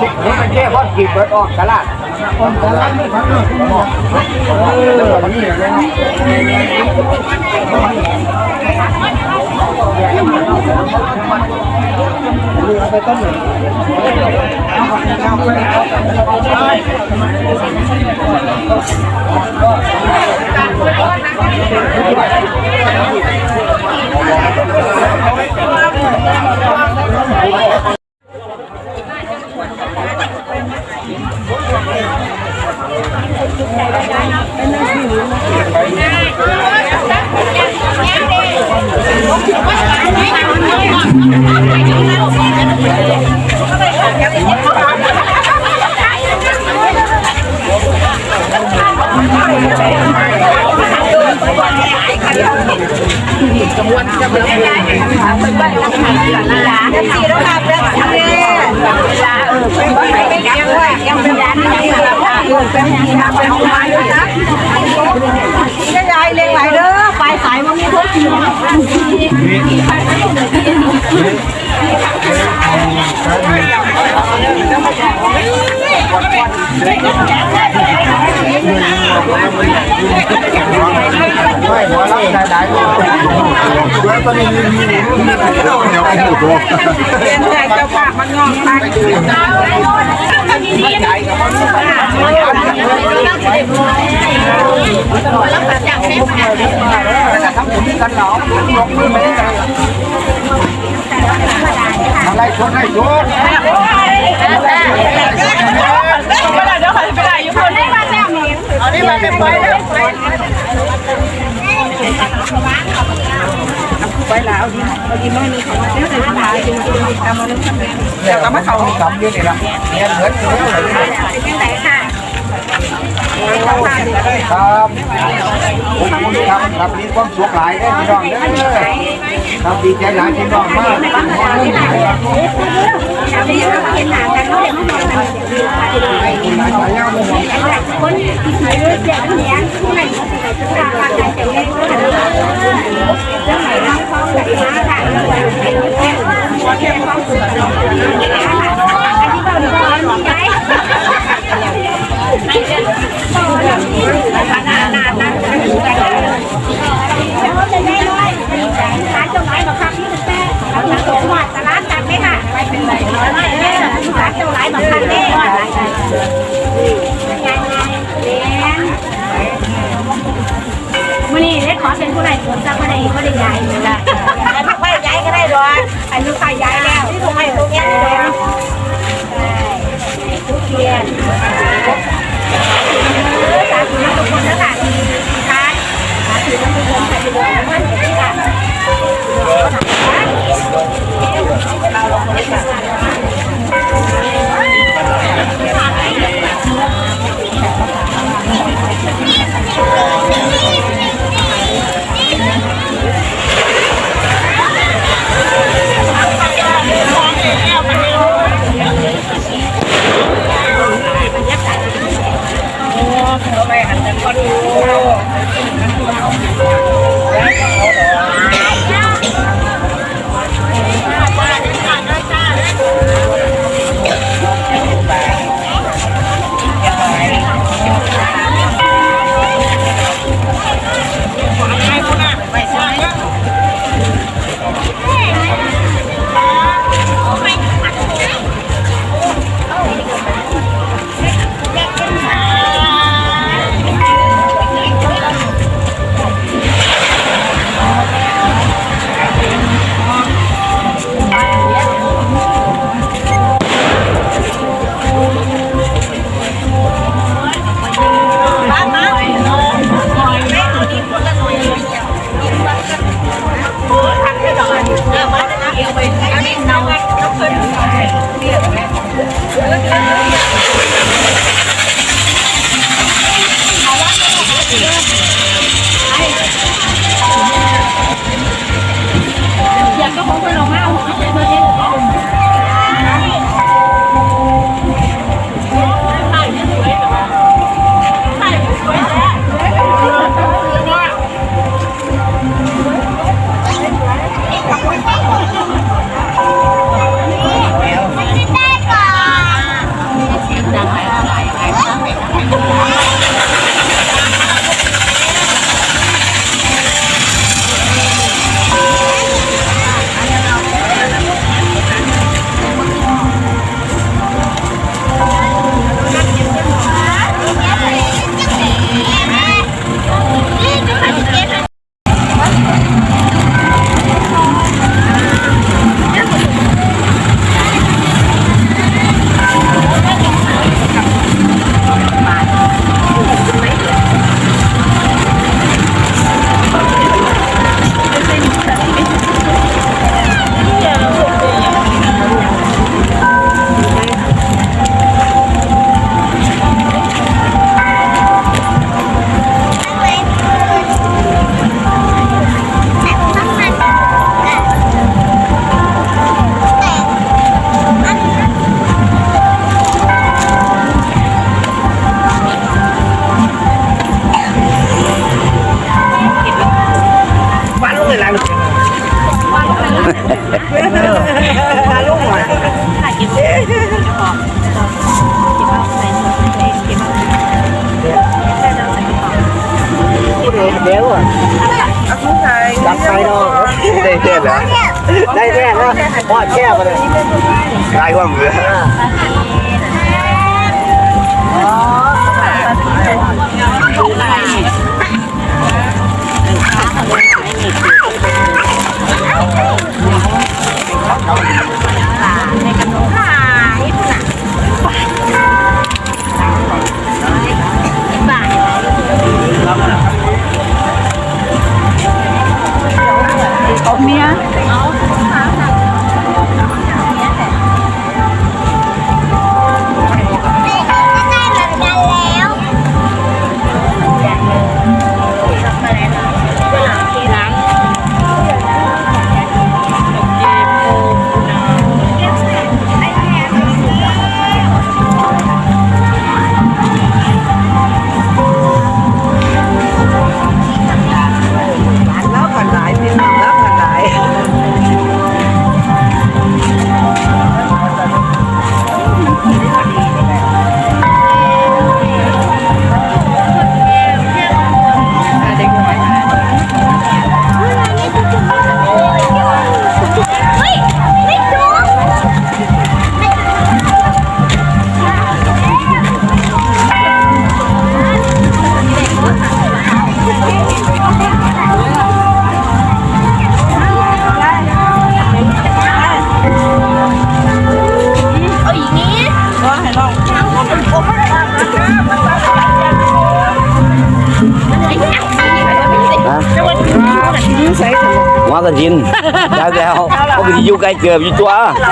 เห็นเป็นเห็นเป็นแค่พอดกีบเบิดออกตลาดออกตลาดนี่พักเนอะเออนี่เลยนะเรือไปต้นหนึ่ง สี่ ตอนนี้มีมีมีเดี๋ยวไอ้หูตัวเป็นแต่เจ้าภาพมันงอกตาทำผมกันหนอลงมือไม่ได้อไรชนให้ชนอันนี้มันเป็นไปแล้ว ไปแล้วดีดีไม่มีของเดี๋ยวเดี๋ยวมาดูดูตามมาลุ้นกันเลยเนี่ยก็ไม่เขากำยืนนี่ละเนี่ยเหมือนกันเลยเป็นยังไงค่ะครับผมคุณครับครับมีความสุขหลายได้พี่น้องเด้อครับดีใจหลายพี่น้องมากที่เราเห็นหนากันเขาเห็นห้องนอกันหลายสายยาวเลยคนที่ใช้เรื่องเสียงเนี้ยผู้ไหนเขาใส่ชุดราคาใจแต่เล็ก มความสุขอันนี้เราดูร้อนไหมนานนานนานเขาจะได้ร้อยร้านเจ้าไม้บังคับที่แท้ร้านสมวัดร้านจัดไมค่ไปเป็นไหนร้านไหนร้านเจ้าไม้บังคับเนี่ยยังไงเลี้ยงวันนี้เล็กขอเป็นผู้ใดผมจะผู้ใดผู้ใดใหญ่เลยละไอ้ลูก ไปย้ายก็ได้ด้วยไอ้ลูกไปย้ายแล้วที่ตรงไหนตรงนี้เลยใช่ทุกเรียนสาธุนะทุกคนนะคะที่ทานสาธุนะทุกคนใครจะบอกว่าที่ค่ะเราลงไปค่ะ ได้แค่นะพอดแค่มาเลยได้ว่ามือเอาเมีย แล้วเขาไปอยู่ไกลเกือบอยู่ตัวเรา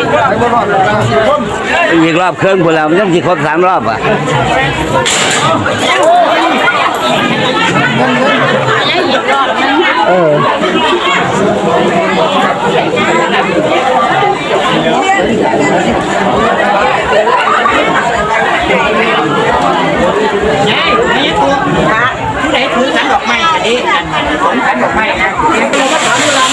อดนะอีกรอบเครื่องพวกเรามันต้องที่ครบสามรอบอะเออผู้ใดถือขันดอกไม้อันนี้ขันดอกไม้นะเราก็ถามเวลา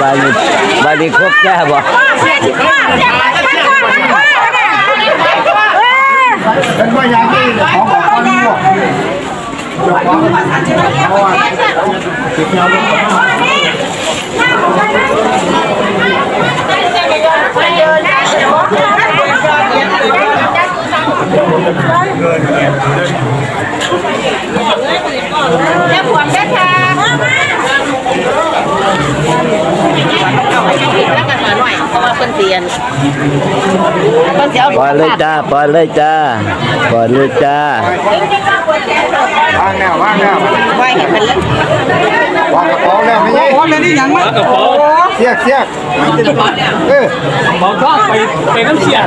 บาลีบาลี นเตียนเพิ่นสิเอาปล่อยเลยจ้าปล่อยเลยจ้าปล่อยเลยจ้าวางแล้ววางแล้วไว้ให้เพิ่นเลยวางกระเป๋าแล้วไม่ใช่โอ้แม่นี่หยังมั้กระเป๋าเสียกเสียกเออบอกท่องไปไปน้ำเสีย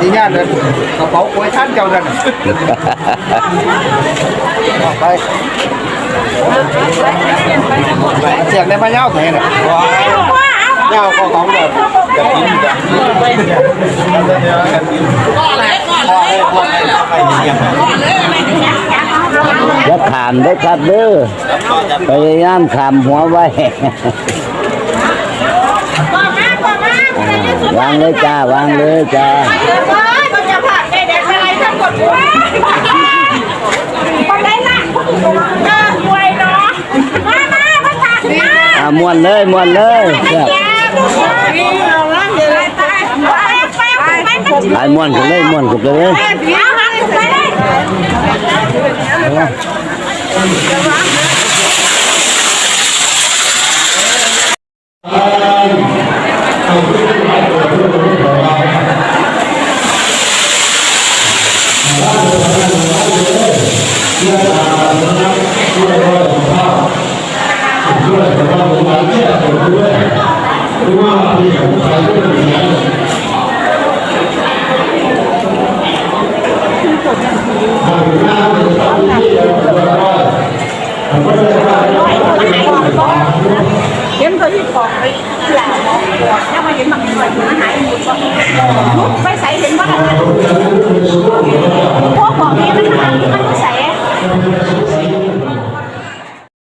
ดีงานเลยกระเป๋าโวยท่านเจ้านั่นไปเสียกในมาเย้าแทนอะเย้าก็ของแบบกระถิ่นแบบพ่อให้พ่อให้ทำไมยังไงอย่าขามได้อครับเด้อพยายามขามหัวไว้บอกมาบอกมาผู้ใดที่สุดวางเลยจ้าวางเลยจ้าเอ้ยมันจะผ่านได้แดกอะไรทั้งหมดวนได้ละเออรวยเนาะมามามาผ่านนะอ่ามวนเลยมวนเลยครับ แกบุกนี่เราล่างเลยไปไปไป ไปหลายมว